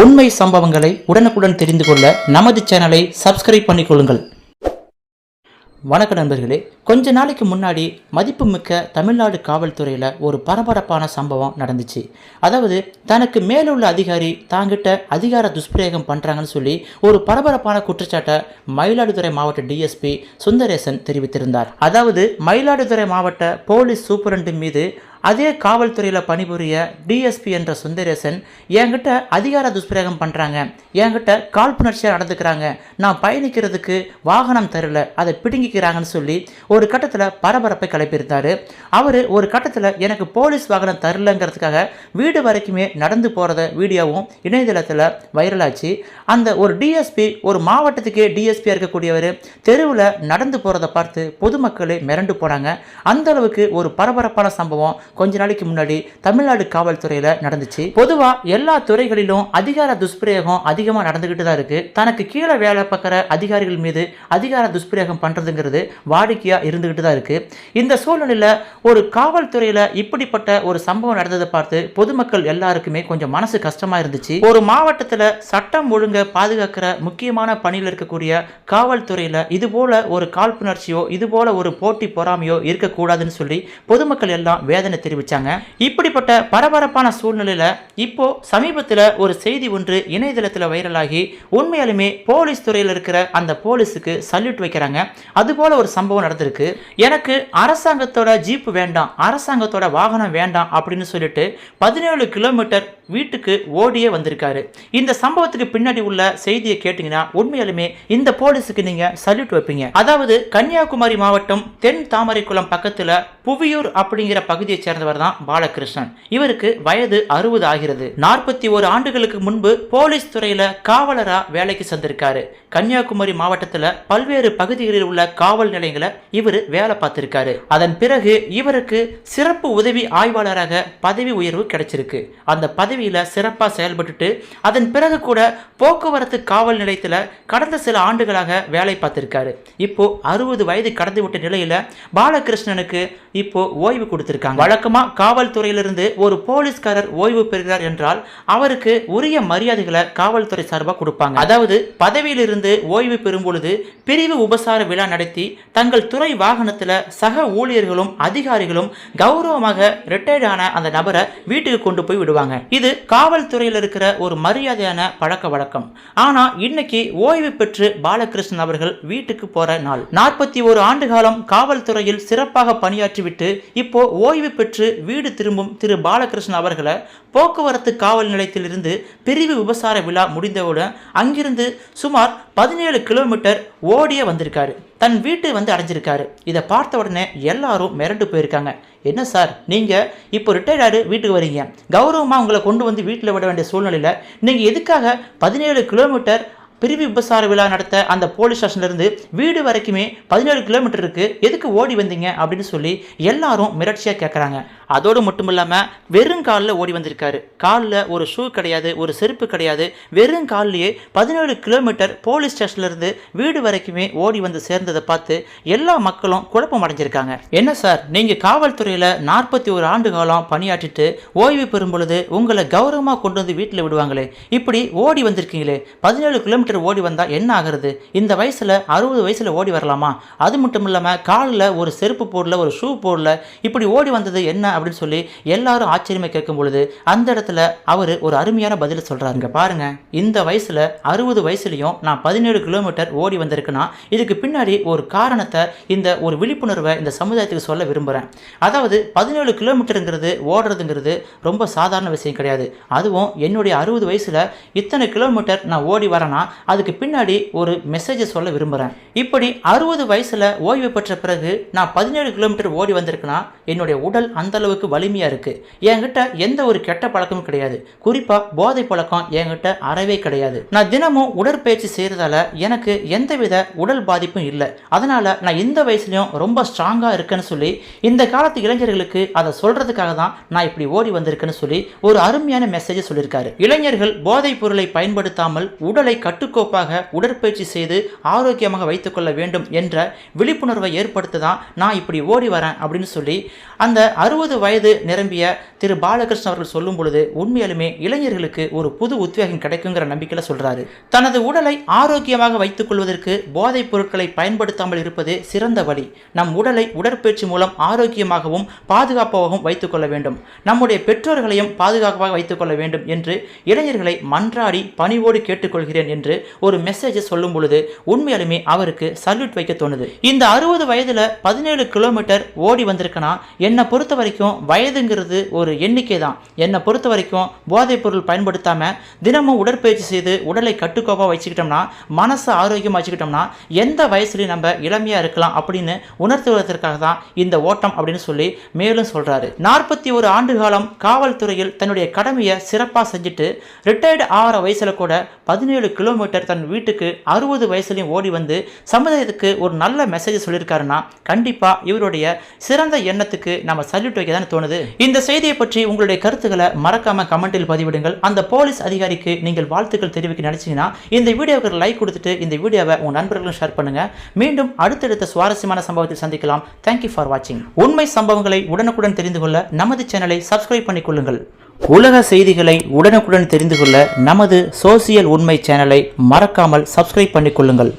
உண்மை சம்பவங்களை உடனுக்குடன் தெரிந்து கொள்ள நமது சேனலை சப்ஸ்கிரைப் பண்ணிக்கொள்ளுங்கள். வணக்க நண்பர்களே. கொஞ்ச நாளைக்கு முன்னாடி மதிப்புமிக்க தமிழ்நாடு காவல்துறையில் ஒரு பரபரப்பான சம்பவம் நடந்துச்சு. அதாவது தனக்கு மேலுள்ள அதிகாரி தாங்கிட்ட அதிகார துஷ்பிரயோகம் பண்ணுறாங்கன்னு சொல்லி ஒரு பரபரப்பான குற்றச்சாட்டை மயிலாடுதுறை மாவட்ட டிஎஸ்பி சுந்தரேசன் தெரிவித்திருந்தார். அதாவது மயிலாடுதுறை மாவட்ட போலீஸ் சூப்பரண்டு மீது அதே காவல்துறையில் பணிபுரிய டிஎஸ்பி என்ற சுந்தரேசன் என்கிட்ட அதிகார துஷ்பிரயோகம் பண்ணுறாங்க என்கிட்ட காழ்ப்புணர்ச்சியாக நடந்துக்கிறாங்க. நான் பயணிக்கிறதுக்கு வாகனம் தரல. அதை பிடுங்கிக்கிறாங்கன்னு சொல்லி ஒரு கட்டத்தில் பரபரப்பை கிளப்பியிருந்தார். அவர் ஒரு கட்டத்தில் எனக்கு போலீஸ் வாகனம் தரலங்கிறதுக்காக வீடு வரைக்குமே நடந்து போகிறத வீடியோவும் இணையதளத்தில் வைரலாச்சு. அந்த ஒரு டிஎஸ்பி ஒரு மாவட்டத்துக்கே டிஎஸ்பியாக இருக்கக்கூடியவர் தெருவில் நடந்து போகிறத பார்த்து பொதுமக்களே மிரண்டு போனாங்க. அந்த அளவுக்கு ஒரு பரபரப்பான சம்பவம் கொஞ்ச நாளைக்கு முன்னாடி தமிழ்நாடு காவல்துறையில் நடந்துச்சு. பொதுவாக எல்லா துறைகளிலும் அதிகார துஷ்பிரயோகம் அதிகமாக நடந்துக்கிட்டு தான் இருக்குது தனக்கு கீழே வேலை பார்க்குற அதிகாரிகள் மீது அதிகார துஷ்பிரயோகம் பண்ணுறதுங்கிறது வாடிக்கையாக இருந்துக்கிட்டு தான் இருக்குது இந்த சூழ்நிலையில் ஒரு காவல்துறையில் இப்படிப்பட்ட ஒரு சம்பவம் நடந்ததை பார்த்து பொதுமக்கள் எல்லாருக்குமே கொஞ்சம் மனசு கஷ்டமாக இருந்துச்சு. ஒரு மாவட்டத்தில் சட்டம் ஒழுங்கை பாதுகாக்கிற முக்கியமான பணியில் இருக்கக்கூடிய காவல்துறையில் இது போல ஒரு காழ்ப்புணர்ச்சியோ இது போல ஒரு போட்டி பொறாமையோ இருக்கக்கூடாதுன்னு சொல்லி பொதுமக்கள் எல்லாம் வேதனை தெரிவித்தாங்க இப்படிப்பட்ட பரபரப்பான சூழ்நிலையில் இப்போ சமீபத்தில் ஒரு செய்தி ஒன்று இணையதளத்தில் வைரலாகி உண்மையாலுமே போலீஸ் துறையில் இருக்கிற அந்த போலீஸுக்கு சல்யூட் வைக்கிறாங்க. அதுபோல ஒரு சம்பவம் நடந்திருக்கு. எனக்கு அரசாங்கத்தோட ஜீப்பு வேண்டாம் அரசாங்கத்தோட வாகனம் வேண்டாம் அப்படின்னு சொல்லிட்டு பதினேழு கிலோமீட்டர் வீட்டுக்கு ஓடியே வந்திருக்காரு. இந்த சம்பவத்துக்கு பின்னாடி உள்ள செய்தியை கேட்டிங்கன்னா உண்மையாலுமே இந்த போலீஸுக்கு நீங்க சல்யூட் வைப்பீங்க. அதாவது கன்னியாகுமரி மாவட்டம் தென் தாமரைக்குளம் பக்கத்துல புவியூர் அப்படிங்கிற பகுதியை சேர்ந்தவர் தான் பாலகிருஷ்ணன். இவருக்கு வயது அறுபது ஆகிறது. நாற்பத்தி ஒரு ஆண்டுகளுக்கு முன்பு போலீஸ் துறையில காவலரா வேலைக்கு சென்றிருக்காரு கன்னியாகுமரி மாவட்டத்துல பல்வேறு பகுதிகளில் உள்ள காவல் நிலையங்களை இவர் வேலை பார்த்திருக்காரு. அதன் பிறகு இவருக்கு சிறப்பு உதவி ஆய்வாளராக பதவி உயர்வு கிடைச்சிருக்கு. அந்த பதவியில சிறப்பா செயல்பட்டுட்டு அதன் பிறகு கூட போக்குவரத்து காவல் நிலையத்துல கடந்த சில ஆண்டுகளாக வேலை பார்த்திருக்காரு. இப்போ அறுபது வயது கடந்து விட்ட நிலையில பாலகிருஷ்ணனுக்கு இப்போ ஓய்வு கொடுத்திருக்காங்க. வழக்கமாக காவல்துறையிலிருந்து ஒரு போலீஸ்காரர் ஓய்வு பெறுகிறார் என்றால் அவருக்கு உரிய மரியாதைகளை காவல்துறை சார்பாக கொடுப்பாங்க. அதாவது பதவியிலிருந்து ஓய்வு பெறும் பொழுது பிரிவு உபசார விழா நடத்தி தங்கள் துறை வாகனத்தில் சக ஊழியர்களும் அதிகாரிகளும் கௌரவமாக ரிட்டையர்ட் ஆன அந்த நபரை வீட்டுக்கு கொண்டு போய் விடுவாங்க. இது காவல்துறையில் இருக்கிற ஒரு மரியாதையான பழக்க வழக்கம். ஆனால் இன்னைக்கு ஓய்வு பெற்று பாலகிருஷ்ணன் அவர்கள் வீட்டுக்கு போற நாள். நாற்பத்தி ஒரு ஆண்டு காலம் காவல்துறையில் சிறப்பாக பணியாற்றிவிட்டு இப்போ ஓய்வு பெற்று பெற்று வீடு திரும்பும் திரு பாலகிருஷ்ணன் அவர்களை போக்குவரத்து காவல் நிலையத்திலிருந்து பிரிவு விபசார விழா முடிந்தவுடன் அங்கிருந்து சுமார் பதினேழு கிலோமீட்டர் ஓடியே வந்திருக்காரு. தன் வீட்டு வந்து அடைஞ்சிருக்காரு. இதை பார்த்த உடனே எல்லாரும் மிரண்டு போயிருக்காங்க. என்ன சார் நீங்கள் இப்போ ரிட்டையர்டாரு வீட்டுக்கு வரீங்க. கௌரவமாக உங்களை கொண்டு வந்து வீட்டில் விட வேண்டிய சூழ்நிலையில் நீங்கள் எதுக்காக பதினேழு கிலோமீட்டர் பிரிவு விபசார விழா நடத்த அந்த போலீஸ் ஸ்டேஷன்லேருந்து வீடு வரைக்குமே பதினேழு கிலோமீட்டருக்கு எதுக்கு ஓடி வந்தீங்க? அப்படின்னு சொல்லி எல்லாரும் மிரட்சியாக கேட்குறாங்க அதோடு மட்டும் இல்லாமல் வெறும் காலில் ஓடி வந்திருக்காரு. காலில் ஒரு ஷூ கிடையாது ஒரு செருப்பு கிடையாது. வெறும் காலிலேயே பதினேழு கிலோமீட்டர் போலீஸ் ஸ்டேஷன்லேருந்து வீடு வரைக்குமே ஓடி வந்து சேர்ந்ததை பார்த்து எல்லா மக்களும் குழப்பம் அடைஞ்சிருக்காங்க. என்ன சார் நீங்கள் காவல்துறையில் நாற்பத்தி ஒரு ஆண்டு காலம் பணியாற்றிட்டு ஓய்வு பெறும் பொழுது உங்களை கௌரவமாக கொண்டு வந்து வீட்டில் விடுவாங்களே? இப்படி ஓடி வந்திருக்கீங்களே? பதினேழு கிலோமீட்டர் ஓடி வந்தால் என்ன ஆகுறது? இந்த வயசில் அறுபது வயசில் ஓடி வரலாமா? அது மட்டும் இல்லாமல் காலில் ஒரு செருப்பு போடல ஒரு ஷூ போடல இப்படி ஓடி வந்தது என்ன அப்படின்னு சொல்லி எல்லாரும் ஆச்சரியமாக கேட்கும் பொழுது அந்த இடத்துல அவர் ஒரு அருமையான பதில் சொல்கிறாருங்க பாருங்க. இந்த வயசில் அறுபது வயசுலையும் நான் பதினேழு கிலோமீட்டர் ஓடி வந்திருக்குன்னா இதுக்கு பின்னாடி ஒரு காரணத்தை இந்த ஒரு விழிப்புணர்வை இந்த சமுதாயத்துக்கு சொல்ல விரும்புகிறேன் அதாவது பதினேழு கிலோமீட்டருங்கிறது ஓடுறதுங்கிறது ரொம்ப சாதாரண விஷயம் கிடையாது. அதுவும் என்னுடைய அறுபது வயசில் இத்தனை கிலோமீட்டர் நான் ஓடி வரேன்னா அதுக்கு பின்னாடி ஒரு மெசேஜை சொல்ல விரும்புகிறேன் இப்படி அறுபது வயசில் ஓய்வு பெற்ற பிறகு நான் பதினேழு கிலோமீட்டர் ஓடி வந்திருக்கேன்னா என்னுடைய உடல் அந்த அளவுக்கு வலிமையாக இருக்குது என்கிட்ட எந்த ஒரு கெட்ட பழக்கமும் கிடையாது. குறிப்பாக போதை பழக்கம் என்கிட்ட அறவே கிடையாது. நான் தினமும் உடற்பயிற்சி செய்கிறதால எனக்கு எந்தவித உடல் பாதிப்பும் இல்லை. அதனால் நான் இந்த வயசுலையும் ரொம்ப ஸ்ட்ராங்காக இருக்கேன்னு சொல்லி இந்த காலத்து இளைஞர்களுக்கு அதை சொல்கிறதுக்காக தான் நான் இப்படி ஓடி வந்திருக்கேன்னு சொல்லி ஒரு அருமையான மெசேஜை சொல்லியிருக்காரு. இளைஞர்கள் போதைப் பொருளை பயன்படுத்தாமல் உடலை கட்டுக்கோப்பாக உடற்பயிற்சி செய்து ஆரோக்கியமாக வைத்துக்கொள்ள வேண்டும் என்ற விழிப்புணர்வை ஏற்படுத்த தான் நான் இப்படி ஓடி வரேன் அப்படின்னு சொல்லி அந்த அறுபது அறுபது வயது நிரம்பிய திரு பாலகிருஷ்ணன் அவர்கள் சொல்லும் பொழுது உண்மையாலுமே இளைஞர்களுக்கு ஒரு புது உத்வேகம் கிடைக்குங்கிற நம்பிக்கையில் சொல்றாரு. தனது உடலை ஆரோக்கியமாக வைத்துக் கொள்வதற்கு போதைப் பொருட்களை பயன்படுத்தாமல் இருப்பது சிறந்த வழி. நம் உடலை உடற்பயிற்சி மூலம் ஆரோக்கியமாகவும் பாதுகாப்பாகவும் வைத்துக் கொள்ள வேண்டும். நம்முடைய பெற்றோர்களையும் பாதுகாப்பாக வைத்துக் கொள்ள வேண்டும் என்று இளைஞர்களை மன்றாடி பணிவோடு கேட்டுக்கொள்கிறேன் என்று ஒரு மெசேஜை சொல்லும் பொழுது உண்மையாலுமே அவருக்கு சல்யூட் வைக்க தோணுது. இந்த அறுபது வயதுல பதினேழு கிலோமீட்டர் ஓடி வந்திருக்கனா? என்னை பொறுத்த வரைக்கும் வயதுங்கிறது ஒரு எண்ணிக்கை தான் என்னை பொறுத்த வரைக்கும் போதைப் பொருள் பயன்படுத்தாமல் தினமும் உடற்பயிற்சி செய்து உடலை கட்டுக்கோப்பாக வச்சுக்கிட்டோம்னா மனசை ஆரோக்கியமாக வச்சுக்கிட்டோம்னா எந்த வயசுலையும் நம்ம இளமையாக இருக்கலாம் அப்படின்னு உணர்த்துவதற்காக தான் இந்த ஓட்டம் அப்படின்னு சொல்லி மேலும் சொல்கிறாரு நாற்பத்தி ஒரு ஆண்டு காலம் காவல்துறையில் தன்னுடைய கடமையை சிறப்பாக செஞ்சுட்டு ரிட்டையர்டு ஆகிற வயசில் கூட பதினேழு கிலோமீட்டர் தன் வீட்டுக்கு அறுபது வயசுலையும் ஓடி வந்து சமுதாயத்துக்கு ஒரு நல்ல மெசேஜ் சொல்லியிருக்காருன்னா கண்டிப்பாக இவருடைய சிறந்த எண்ணத்துக்கு நம்ம சல்யூட் வைக்க தானே தோணுது. இந்த செய்தியை பற்றி உங்களுடைய கருத்துக்களை மறக்காம கமெண்டில் பதிவிடுங்கள். அந்த போலீஸ் அதிகாரிக்கு நீங்கள் வாழ்த்துக்கள் தெரிவிக்க நினைச்சீங்கன்னா இந்த வீடியோவுக்கு லைக் கொடுத்துட்டு இந்த வீடியோவை உங்க நண்பர்களும் ஷேர் பண்ணுங்க. மீண்டும் அடுத்தடுத்த சுவாரஸ்யமான சம்பவத்தை சந்திக்கலாம். தேங்க்யூ ஃபார் வாட்சிங் உண்மை சம்பவங்களை உடனுக்குடன் தெரிந்து கொள்ள நமது சேனலை சப்ஸ்கிரைப் பண்ணிக்கொள்ளுங்கள் உலக செய்திகளை உடனுக்குடன் தெரிந்து கொள்ள நமது சோசியல் உண்மை சேனலை மறக்காமல் சப்ஸ்கிரைப் பண்ணிக்கொள்ளுங்கள்